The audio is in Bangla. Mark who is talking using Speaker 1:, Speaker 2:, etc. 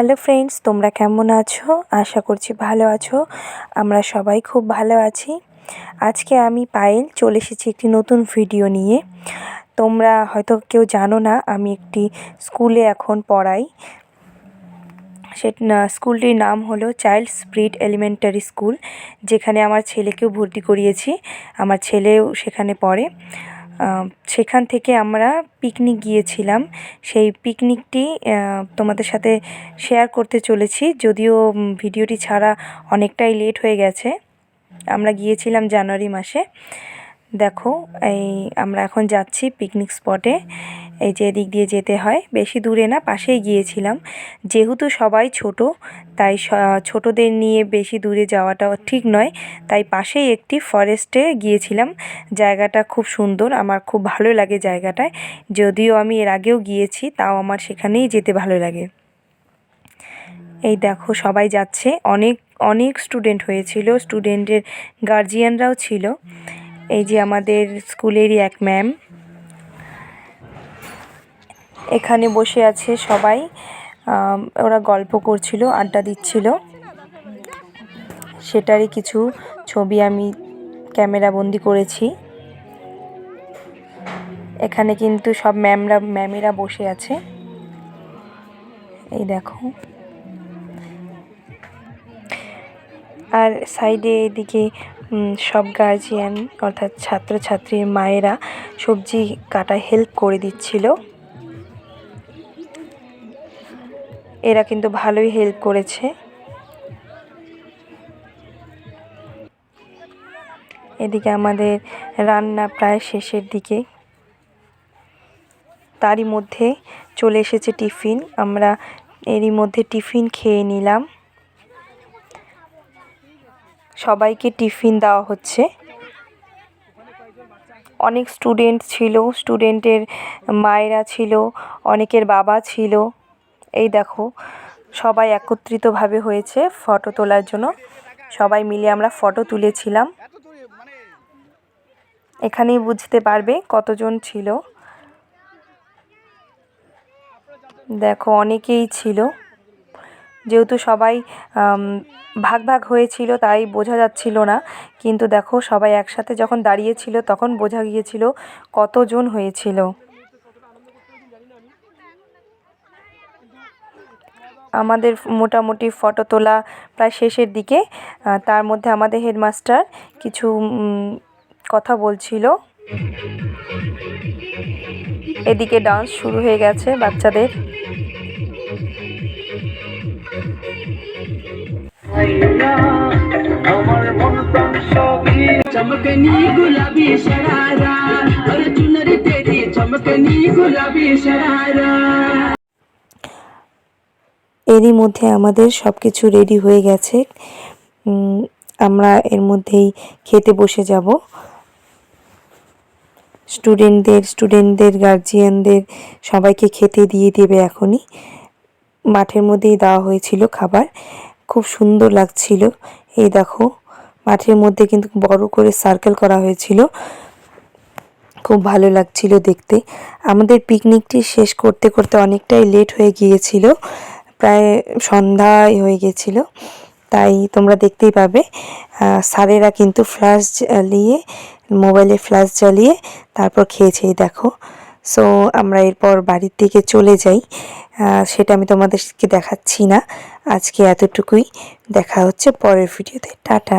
Speaker 1: হ্যালো ফ্রেন্ডস, তোমরা কেমন আছো? আশা করছি ভালো আছো। আমরা সবাই খুব ভালো আছি। আজকে আমি পায়েল চলে এসেছি একটি নতুন ভিডিও নিয়ে। তোমরা হয়তো কেউ জানো না, আমি একটি স্কুলে এখন পড়াই। সে স্কুলটির নাম হলো চাইল্ড স্প্রিট এলিমেন্টারি স্কুল, যেখানে আমার ছেলেকেও ভর্তি করিয়েছি। আমার ছেলেও সেখানে পড়ে। সেখান থেকে আমরা পিকনিক গিয়েছিলাম। সেই পিকনিকটি তোমাদের সাথে শেয়ার করতে চলেছি। যদিও ভিডিওটি ছাড়া অনেকটাই লেট হয়ে গেছে। আমরা গিয়েছিলাম জানুয়ারি মাসে। দেখো, এই আমরা এখন যাচ্ছি পিকনিক স্পটে এই যে এদিক দিয়ে যেতে হয়, বেশি দূরে না, পাশেই গিয়েছিলাম। যেহেতু সবাই ছোট, তাই ছোটদের নিয়ে বেশি দূরে যাওয়াটা ঠিক নয়। তাই পাশেই একটি ফরেস্টে গিয়েছিলাম। জায়গাটা খুব সুন্দর, আমার খুব ভালো লাগে জায়গাটায়। যদিও আমি এর আগেও গিয়েছি, তাও আমার সেখানেই যেতে ভালো লাগে। এই দেখো, সবাই যাচ্ছে। অনেক অনেক স্টুডেন্ট হয়েছিল, স্টুডেন্টের গার্জিয়ানরাও ছিল। এই যে আমাদের স্কুলেরই এক ম্যাম। এখানে বসে আছে সবাই। ওরা গল্প করছিল, আড্ডা দিচ্ছিল। সেটারই কিছু ছবি আমি ক্যামেরা বন্দি করেছি। এখানে কিন্তু সব ম্যামরা, ম্যামেরা বসে আছে। এই দেখো। আর সাইডে এদিকে সব গার্জিয়ান অর্থাৎ ছাত্রছাত্রীর মায়েরা সবজি কাটায় হেল্প করে দিচ্ছিল। এরা কিন্তু ভালোই হেল্প করেছে। এদিকে আমাদের রান্না প্রায় শেষের দিকে। তারই মধ্যে চলে এসেছে টিফিন। আমরা এরই মধ্যে টিফিন খেয়ে নিলাম। সবাইকে টিফিন দেওয়া হচ্ছে। অনেক স্টুডেন্ট ছিল। স্টুডেন্টের মায়েরা ছিল, অনেকের বাবা ছিল। এই দেখো, সবাই একত্রিতভাবে হয়েছে ফটো তোলার জন্য। সবাই মিলে আমরা ফটো তুলেছিলাম। এখানেই বুঝতে পারবে কতজন ছিল। দেখো, অনেকেই ছিল। যেহেতু সবাই ভাগ ভাগ হয়েছিল, তাই বোঝা যাচ্ছিল না। কিন্তু দেখো, সবাই একসাথে যখন দাঁড়িয়েছিল, তখন বোঝা গিয়েছিল কতজন হয়েছিল। আমাদের মোটামুটি ফটো তোলা প্রায় শেষের দিকে। তার মধ্যে আমাদের হেডমাস্টার কিছু কথা বলছিল। এদিকে ডান্স শুরু হয়ে গেছে বাচ্চাদের। চমকনি গুলাবি এরই মধ্যে আমাদের সব কিছু রেডি হয়ে গেছে। আমরা এর মধ্যেই খেতে বসে যাব। স্টুডেন্টদের স্টুডেন্টদের গার্জিয়ানদের সবাইকে খেতে দিয়ে দেবে এখনই। মাঠের মধ্যেই দেওয়া হয়েছিল খাবার। খুব সুন্দর লাগছিল। এই দেখো, মাঠের মধ্যে কিন্তু বড় করে সার্কেল করা হয়েছিল। খুব ভালো লাগছিল দেখতে। আমাদের পিকনিকটি শেষ করতে করতে অনেকটাই লেট হয়ে গিয়েছিল। প্রায় সন্ধ্যায় হয়ে গেছিল। তাই তোমরা দেখতেই পাবে স্যারেরা কিন্তু ফ্ল্যাশ জ্বালিয়ে মোবাইলে ফ্ল্যাশ জ্বালিয়ে তারপর খেয়েছে দেখো। সো আমরা এরপর বাড়ির দিকে চলে যাই। সেটা আমি তোমাদেরকে দেখাচ্ছি না। আজকে এতটুকুই। দেখা হচ্ছে পরের ভিডিওতে। টাটা।